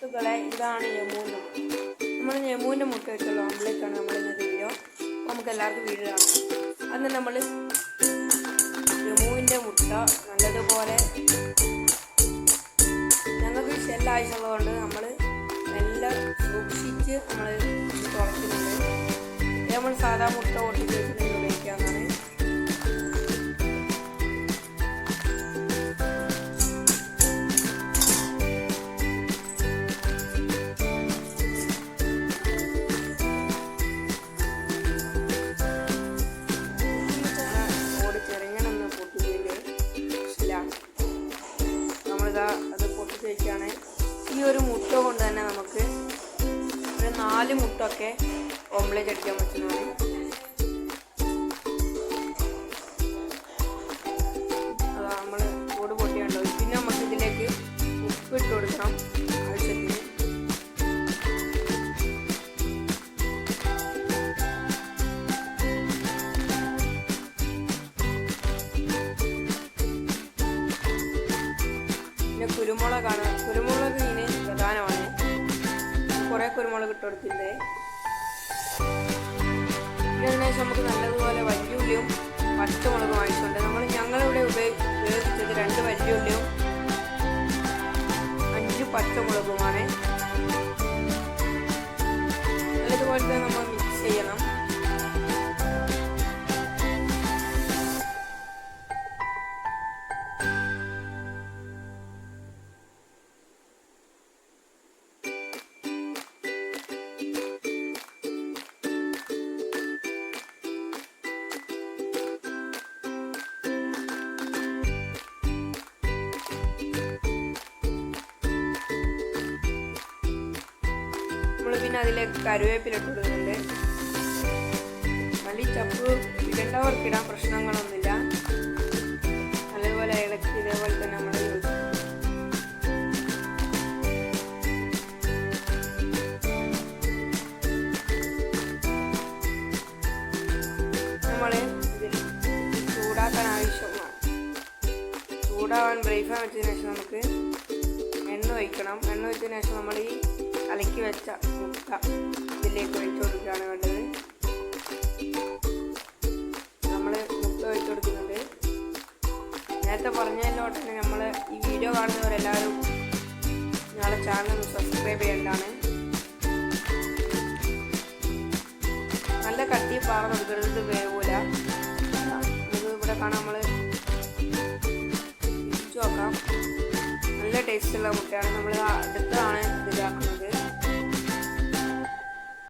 സുഹൃത്തുക്കളെ ഇതാണ് യമൂന. നമ്മൾ യമൂന മുട്ട വെച്ചുള്ള ഓംലേറ്റാണ് നമ്മൾ ഇന്നത്തെ വീഡിയോ നമുക്ക് എല്ലാവർക്കും വീഡിയോ അന്ന് നമ്മൾ യമൂവിന്റെ മുട്ട നല്ലതുപോലെ ഞങ്ങൾക്ക് ഷെല്ല് ഉള്ളതുകൊണ്ട് നമ്മൾ നല്ല സൂക്ഷിച്ച് നമ്മൾ തുറക്കുന്നുണ്ട്. നമ്മൾ സാധാ മുട്ട ഓട്ടി വെച്ചിട്ട് നമ്മളിതാ അത് പൊട്ടിച്ച് ഈ ഒരു മുട്ട കൊണ്ട് തന്നെ നമുക്ക് ഒരു നാല് മുട്ടൊക്കെ ഓംലേറ്റ് അടിക്കാൻ പറ്റുന്നതാണ്. കുരുമുളകാണ്. കുരുമുളക് ഇതിന് പ്രധാനമാണ്. കുറേ കുരുമുളക് ഇട്ട് കൊടുത്തിട്ടുണ്ട് പിന്നെ നമുക്ക് നല്ലതുപോലെ വല്യുള്ളിയും പച്ചമുളകും വാങ്ങിച്ചുണ്ട് നമ്മൾ ഞങ്ങളിവിടെ ഉപയോഗി ഉപയോഗിച്ചത് രണ്ട് വല്യുള്ളിയും അഞ്ച് പച്ചമുളകുമാണ്. നല്ലതുപോലെ തന്നെ നമ്മൾ മിക്സ് ചെയ്യണം. പിന്നെ അതിലേക്ക് കരുവേപ്പില ഇട്ട് മല്ലി ചപ്പ് ഇടേണ്ടവർക്ക് ഇടാൻ പ്രശ്നങ്ങളൊന്നുമില്ല. നല്ലതുപോലെ ഇളക്കി ഇതേപോലെ തന്നെ നമ്മൾ നമ്മൾ ആവശ്യമാണ്. ചൂടാവാൻ ബ്രേഫാൻ വെച്ചതിന് ശേഷം നമുക്ക് എണ്ണ ഒഴിക്കണം. എണ്ണ ഒഴിച്ചതിന് ശേഷം നമ്മൾ ഈ കലക്കി വെച്ച മുട്ട ഇതിലേക്ക് ഒഴിച്ചു കൊടുക്കുകയാണ് വേണ്ടത്. നമ്മൾ മുട്ട ഒഴിച്ചു കൊടുക്കുന്നുണ്ട്. നേരത്തെ പറഞ്ഞതിലോട്ട് തന്നെ നമ്മൾ ഈ വീഡിയോ കാണുന്നവരെല്ലാവരും ഞങ്ങളുടെ ചാനൽ ഒന്ന് സബ്സ്ക്രൈബ് ചെയ്യേണ്ടതാണ്. നല്ല കട്ടി പാറ കൊടുക്കരുത് വേവൂല. ഇവിടെ കാണാം നമ്മൾ നോക്കാം. നല്ല ടേസ്റ്റുള്ള മുട്ടയാണ്. നമ്മൾ അടുത്താണ്